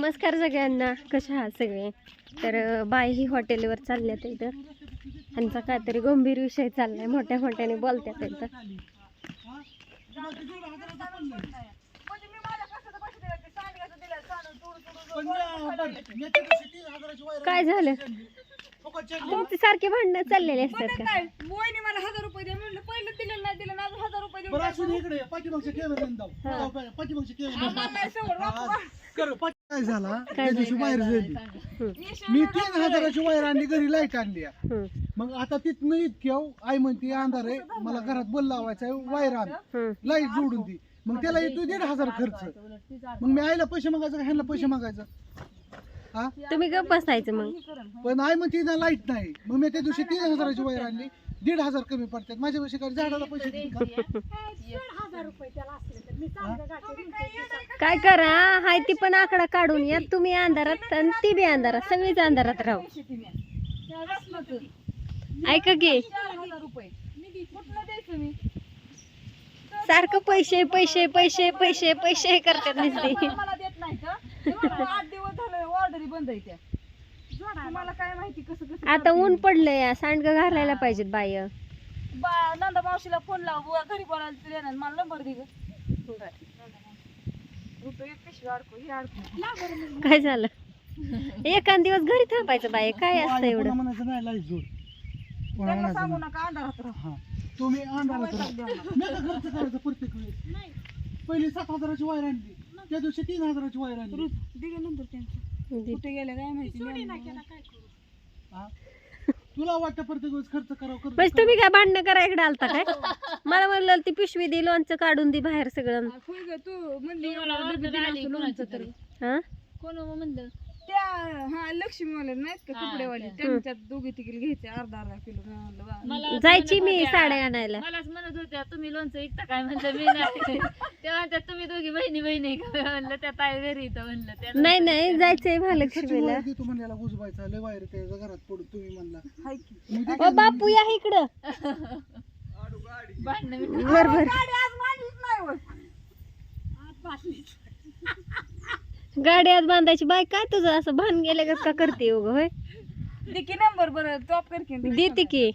नमस्कार सगळ्यांना. कशा आहात सगळे? तर बाई ही हॉटेलवर चालल्यात इथं. ह्यांचा काहीतरी गंभीर विषय चाललाय. मोठ्या मोठ्याने बोलतात इथं काय झालं? तुमची सारखे भांडणं चाललेले असतात का? काय? वहिनी मला हजार रुपये दे म्हणलं. पहिलं दिलं नाही दिलं ना अजून हजार रुपये देऊन बरं काय असून इकडे पाठीमागच्या कॅमेऱ्याने दाव. दाव पाहिजे, पाठीमागच्या आम्हाला कॅमेऱ्याने नाही सवड वापरा. कर पाठी- काय झाला? काय त्या दिवशी बाहेर झाली मी तीन हजाराची वायर आणली घरी लाइट आणली. मग आता तिथनं इतक्या आई म्हणते अंधार आहे मला घरात बल लावायचा आहे वायर आण. लाइट जोडून ती मग त्याला येतो दीड हजार खर्च. मग मी आईला पैसे मागायचं का ह्यांना पैसे मागायचं? हा? तुम्ही गप बसायचं मग. पण आई म्हणते ना लाइट नाही. मग मी त्या दिवशी तीन हजाराची वायर आणली. दीड हजार कमी पडतात. माझ्या पैसे काय झाडाला पैसे देईल का? काय करा? हाय ती पण आकडा काढून या. तुम्ही अंधारात आणि ती बी अंधारात. सगळीच अंधारात राहू. ऐका की. सारखं पैसे पैसे पैसे पैसे पैसे करतात नुसते. मला देत नाही का हे बघा, आठ दिवस झाले ऑर्डरी बंद आहे त्या. तुम्हाला काय माहिती कसं कसं आता ऊन पडलंय सांडग घालायला पाहिजेत बाय बा नंदा मावशीला फोन लाव बुवा घरी बोलायला तरी येणार मला नंबर दे ग. रुपये एक पिशवी अडकू हे अडकू. काय झालं? एखाद दिवस घरी थांबायचं बाय काय असतं एवढं? पुन्हा म्हणायचं नाही लाइट जोड. पुन्हा त्यांना सांगू. नका अंधारात राहा. हा. तुम्ही अंधारात राहा. मी का खर्च करायचं प्रत्येक वेळेस. पहिली सात हजाराची वायर आणली. त्या दिवशी तीन हजाराची वायर आणली. दिगे नंबर त्यांचा. कुठे गेले काय माहिती? हा? तुला वाटतं प्रत्येक वेळेस खर्च करावं म्हणजे तुम्ही काय भांडणं करा इकडे आलता काय? मला म्हणलं ती पिशवी दे लोणचं काढून दे बाहेर सगळं. तू म्हणली लोणचं तरी. हा? कोण म्हणलं? त्या हा लक्ष्मी वाले नाहीत का कपडेवाले? त्यांच्यात दोघी तिकीट घ्यायचे अर्धा अर्धा किलो मी म्हणलं वा. जायची मी साड्या आणायला. मलाच म्हणत होत्या तुम्ही लोणचं ऐकता काय? म्हणलं मी नाही. तेव्हा त्या तुम्ही दोघी बहिणी बहिणी का? म्हणलं त्या ताई घरी इथं म्हणलं त्या नाही नाही जायचंय महालक्ष्मीला वायर देतो म्हणल्याला गुजबायचा लय वायर त्याच्या घरात पडून तुम्ही म्हणला. हाय की. मी ते ओ बापू या इकडं. भांडणं बर बर गाडी आज मांडलीच नाही होय. गाडी आज बांधायची बाय काय तुझं? असं भान गेल्या का करते उग होय? दे की नंबर बरं टॉप कर की देते की.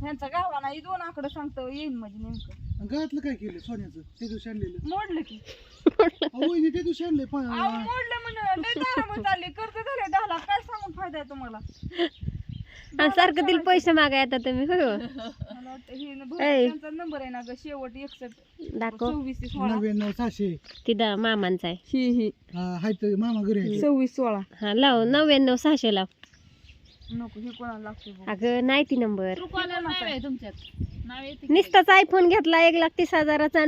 ह्यांचा गावाला ही दोन आकडे सांगतो येईन म्हणजे नेमकं. गळ्यातलं काय केलं सोन्याचं? त्या दिवशी आणलेलं. मोडलं की. अहो, वहिनी त्या दिवशी आणलंय पण अहो मोडलं म्हणून लय दारामध्ये चालली कर्ज झाले दहा लाख काय सांगून फायदा आहे तुम्हाला? आणि सारखं तिला पैसे मागाय आता तुम्ही होय हो. हे न- ऐ. नंबर आहे ना ग शेवट एकसष्ट. दाखव. सव्वीस ते सोळा. नव्याण्णव सहाशे. तिथं मामांचा आहे. ही ही. हा हाय तर मामा घरी आहे. सव्वीस सोळा. हा लाव नव्याण्णव सहाशे लाव. नको हे कोणाला लागते बघ. अगं नाही ती नंबर. ट्रुकॉलर नाव आहे? तुमच्यात? नाव येते की? नुसताच आयफोन घेतला एक लाख तीस हजाराचा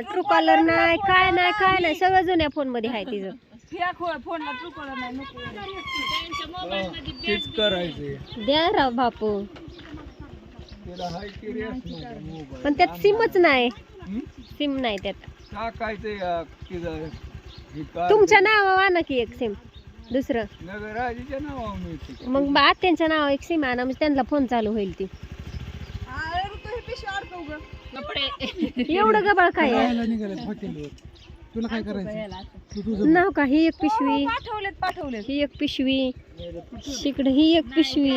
ट्रू कॉलर नाही काय नाही काय नाही. सगळं जुन्या फोनमध्ये आहे तिचं. ह्या फोनला नाही नको. त्यांच्या तेच करायचे. द्या राव बापू. पण त्यात सिमच नाही. सिम नाही त्यात. तुमच्या नावावर आणा की एक सिम दुसरं. मग आत्यांच्या नाव एक सिम आणा म्हणजे त्यांना फोन चालू होईल ती. हे कपडे. एवढं गबाळ काय आहे? हॉटेलवर तुला काय करायचं तू तुझं नाव का? ही एक पिशवी. पाठवलेत पाठवलेत. ही एक पिशवी. इकडे ही एक पिशवी.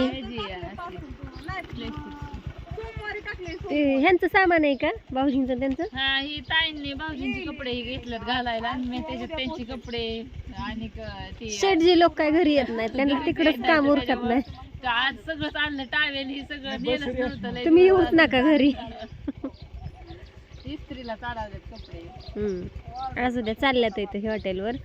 ते ह्यांचं सामान आहे का? भाऊजींचं त्यांचं? हा ही ताईंनी भाऊजींचे कपडे ही घेतलेत घालायला. आणि मी त्याच्यात त्यांचे कपडे आणि क- ती लोक काय घरी येत नाहीत त्यांना तिकडच काम उरकत नाही आज सगळं चाललं टावेल ही सगळं नेलंच नव्हतं लय तुम्ही येऊच नका घरी. कपडे. हम्म. असू द्या चालल्यात इथं हॉटेलवर.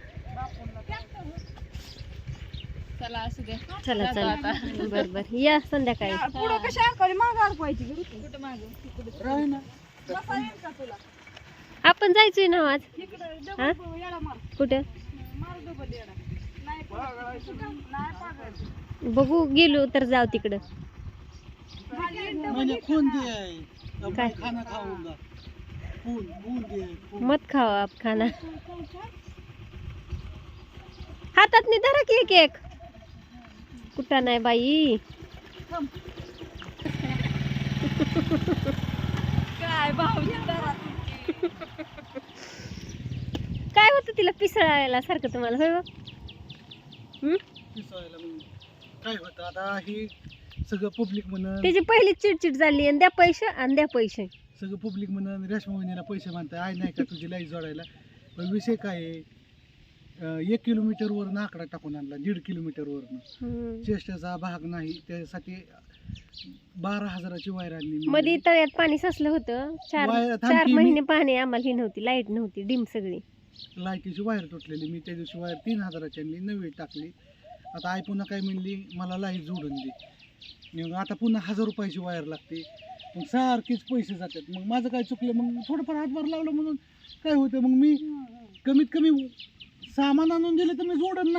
चला असू दे. चला जातो चला. आता. बर बर. या संध्याकाळी. पुढं कशा अडकवली मागं अडकवायची ग ऋतू कुठं मागं? राह ना. बसा येईल का तुला? आपण जायचोय ना आज? इकडं हा? डबल येडा मार. कुठं? मार डबल येडा नाही पागायचं. नाही पागायचं. बघू गेलो तर जाऊ तिकडं. खाली म्हणजे खून दे? काय? खाना खाऊन जा. मत खावा आप खाना। हातात नाही धरा की एक एक। कुठं नाही बाई? काय भाऊ येणार काय होतं तिला पिसळायला सारखं तुम्हाला होय बा? हम्म? पिसायला मग काय होतं? आता हे सगळं पब्लिक म्हणून तिची पहिली चिडचिड झाली आणि द्या पैसे आणि द्या पैसे. सगळं पब्लिक म्हणून रेशमा वहिनीला पैसे मानताय आहे नाही का तुझी लाइट जोडायला? पण विषय काय आहे? अं, एक किलोमीटरवरनं आकडा टाकून आणला दीड किलोमीटरवरनं हम्म. चेष्टाचा भाग नाही त्यासाठी बारा हजाराची वायर आणली मी. मध्ये तळ्यात पाणी साचलं होतं. चार वायर- थांब चार की मी- महिने पाणी आम्हाला ही नव्हती लाइट नव्हती डिम सगळी. लाईटीची वायर तुटलेली. मी त्या दिवशी वायर तीन हजाराची आणली नवी टाकली. आता आई पुन्हा काय म्हणली मला लाइट जोडून दे. मग आता पुन्हा हजार रुपयाची वायर लागते. मग सारखेच पैसे जातात. मग माझं काय चुकलं? मग थोडंफार हातभार लावलं म्हणून काय होतं? मग मी कमीत कमी सामान आणून दिलं तर मी जोडन ना.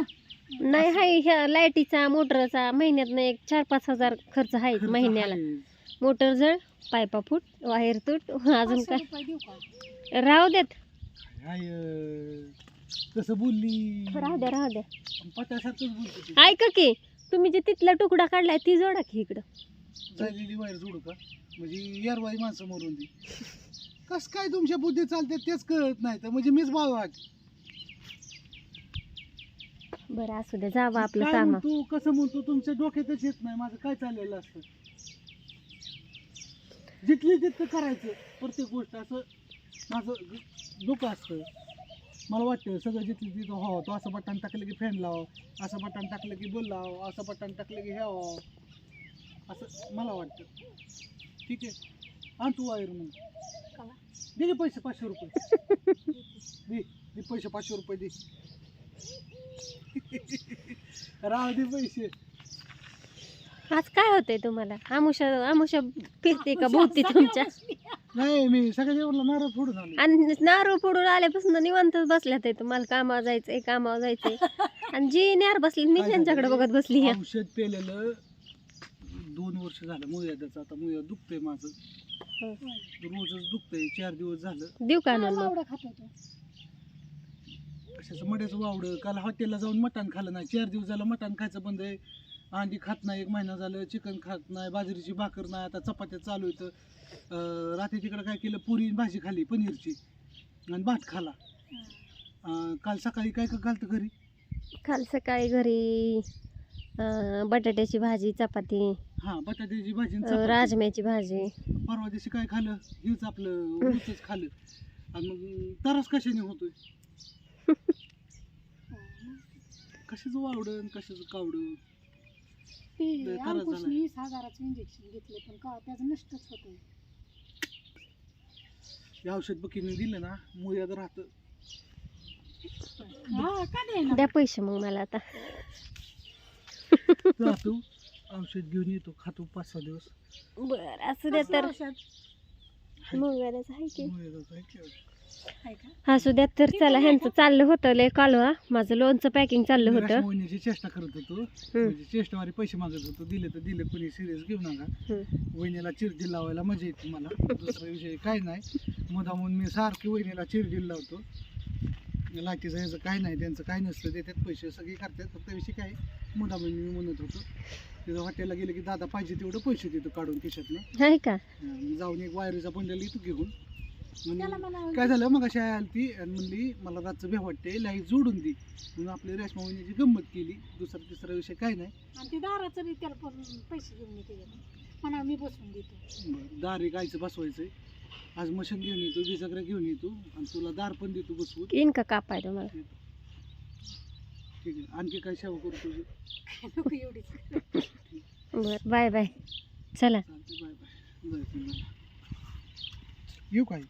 नाही हाय ह्या लाईटीचा मोटरचा महिन्यात एक चार पाच हजार खर्च आहे खर्च महिन्याला. आहेच. मोटर जळ पायपा फूट वायर तुट अजून काय? राहू देत. अं, कसं बोलली. राहू द्या राहू द्या. पत्यासारखंच बोलते ती. ऐका की तुम्ही जे तिथला तुकडा काढलाय ती जोडा की इकडं. वायर जोडू का? म्हणजे यारवाई माणसं मरून दे. कस काय तुमच्या बुद्धी चालते तेच कळत नाही तर म्हणजे मीच भाव बरं असू द्या जावं आपलं काय काम. म्हणतो कसं म्हणतो तुमच्या डोक्यातच येत नाही. माझं काय चाललेलं असतं? जिथली तिथं करायचं प्रत्येक गोष्ट असं माझं डोकं असतं. मला वाटतं सगळं जिथलं तिथं हो तो असं बटन टाकलं की फॅन लाव असं बटन टाकलं की बोल लाव असं बटन टाकलं की हे हो. असं मला वाटतं. ठीक आहे. आण तू वायर मग. दे रे पैसे पाचशे रुपये. दे दे पैसे पाचशे रुपये दे. राव दे पैसे. आज काय होतंय तुम्हाला? आमुषा आमुषा फिरते का भोवती तुमच्या? नाही मी सगळ्या जेवणला नारळ फोडून आलो आणि नारू पुढून आल्यापासून निवांतच बसल्यात आहे तुम्हाला. कामावर जायचंय कामावर जायचंय. आणि जी नार बसली मी त्यांच्याकडे? बघत बसली आहे. औषध पेलेलं दोन वर्ष झालं मुळ्याचं आता मुळ्या दुखतंय माझं. हो. रोजच दुखतंय चार दिवस झालं. देऊ का आणून मग? कशाचं मड्याचं वावडं? काल हॉटेलला जाऊन मटण खाल्लं नाही. चार दिवस झालं मटण खायचं बंद आहे. अंडी खात नाही एक महिना झालं चिकन खात नाही बाजरीची भाकर नाही आता चपात्या चालू येतं अं, रात्री तिकडं काय केलं पुरी आणि भाजी खाली पनीरची. आणि भात खाला. अं, काल सकाळी काय काय घालतं घरी? काल सकाळी घरी अं, बटाट्याची भाजी चपाती. हां बटाट्याची भाजी आणि अं, चपाती. राजम्याची भाजी. परवा दिवशी काय खाल्लं? हेच आपलं ऊसच खाल्लं. आणि मग तरास कशाने होतोय? कशाचं वावडं आणि कशाचं कावडं? लय त्रास झालाय. वीस हजाराचं इंजेक्शन घेतलं पण का त्याचं नष्टच होतं हे औषध बकीने दिलं ना मुळ्यात राहतं. हा का द्या पैसे मग मला आता. जातो औषध घेऊन येतो खातो पाच सहा दिवस. बर असू द्या तर. मग आहे की. मुळ्याचं आहे की. असू द्या तर चला ह्यांचं चाललं होतं लय कालवा माझं लोनचं पॅकिंग चाललं मी होतं. राशमोहनीची चेष्टा करत होतो म्हणजे चेष्टावारी पैसे मागत होतो दिले तर दिले कोणी सिरियस घेऊ नका. हम्म. वहिनीला चिरदिल लावायला मजा येते मला. दुसरा विषय काय नाही. मुदामून मी सारखी वहिनीला चिरदिल लावतो. लाटीचं ह्याचं काय नाही त्यांचं काय नसतं देतात पैसे सगळे करतात. फक्त विषय काय मुदामून मी म्हणत होतो. तिथं हॉटेलला गेलं की दादा पाहिजे तेवढं पैसे देतो काढून खिशातनं. आहे का? अं, जाऊन एक वायरीचा बंडल येतो घेऊन. म्हणजे काय झालं मग अशी आली ती आणि म्हणली मला रातचं भ्या वाटते लाइट जोडून दे. म्हणून आपली रेशमा वहिनीची गंमत केली. दुसरा तिसरा विषय काय नाही. आणि ते दाराचं बी त्याला पण पैसे घेऊन येते म्हणा मी बसून देतो. बरं, दार एक गायचं बसवायचंय. आज मशीन घेऊन येतो बिजागरा घेऊन येतो आणि तुला दार पण देतो बसवून. येईन का कापाय तुम्हाला ठीक आहे. आणखी काय सेवा करू तुझी? नको बर बाय बाय. चला. चालते बाय बाय. जायचं मला येऊ काय